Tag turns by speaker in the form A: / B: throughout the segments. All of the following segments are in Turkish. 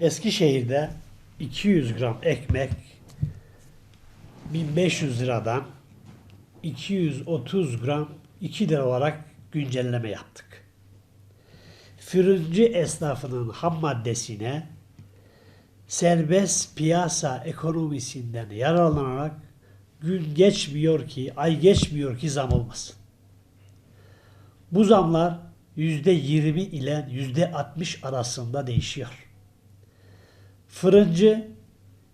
A: Eskişehir'de 200 gram ekmek 1500 liradan 230 gram 2 lira olarak güncelleme yaptık. Fırıncı esnafının ham maddesine serbest piyasa ekonomisinden yararlanarak gün geçmiyor ki, ay geçmiyor ki zam olmasın. Bu zamlar %20 ile %60 arasında değişiyor. Fırıncı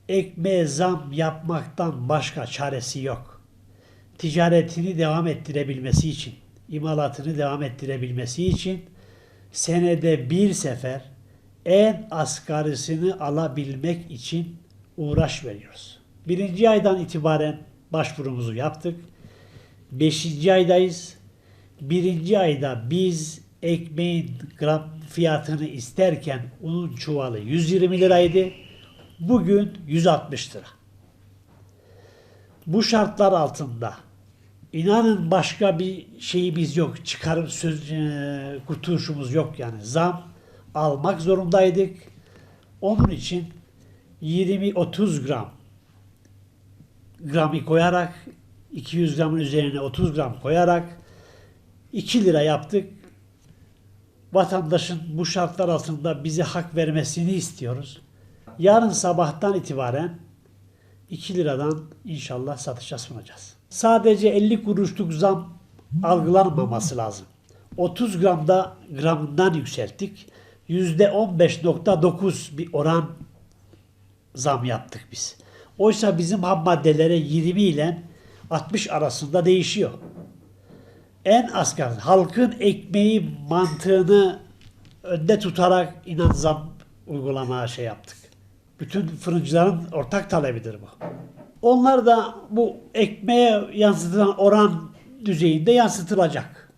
A: ekmeğe zam yapmaktan başka çaresi yok. Ticaretini devam ettirebilmesi için, imalatını devam ettirebilmesi için senede bir sefer en asgarisini alabilmek için uğraş veriyoruz. Birinci aydan itibaren başvurumuzu yaptık. Beşinci aydayız. Birinci ayda biz ekmeğin gram fiyatını isterken unun çuvalı 120 liraydı. Bugün 160 lira. Bu şartlar altında inanın başka bir şeyimiz yok. Çıkarım söz e, kurtuluşumuz yok yani. Zam almak zorundaydık. Onun için 20-30 gram gramı koyarak 200 gramın üzerine 30 gram koyarak 2 lira yaptık. Vatandaşın bu şartlar altında bize hak vermesini istiyoruz. Yarın sabahtan itibaren 2 liradan inşallah satışa sunacağız. Sadece 50 kuruşluk zam algılanmaması lazım. 30 gramda gramından yükselttik. %15.9 bir oran zam yaptık biz. Oysa bizim ham maddelere 20 ile 60 arasında değişiyor. En asgari halkın ekmeği mantığını önde tutarak inan zam uygulamaya şey yaptık. Bütün fırıncıların ortak talebidir bu. Onlar da bu ekmeğe yansıtılan oran düzeyinde yansıtılacak.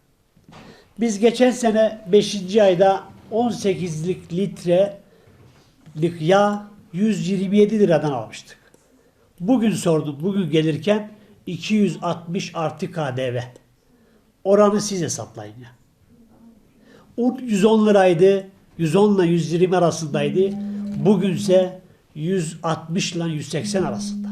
A: Biz geçen sene 5. ayda 18'lik litrelik yağ 127 liradan almıştık. Bugün sordum, bugün gelirken 260 artı KDV. Oranı siz hesaplayın ya. Un 110 liraydı, 110 ile 120 arasındaydı. Bugünse 160 ile 180 arasında.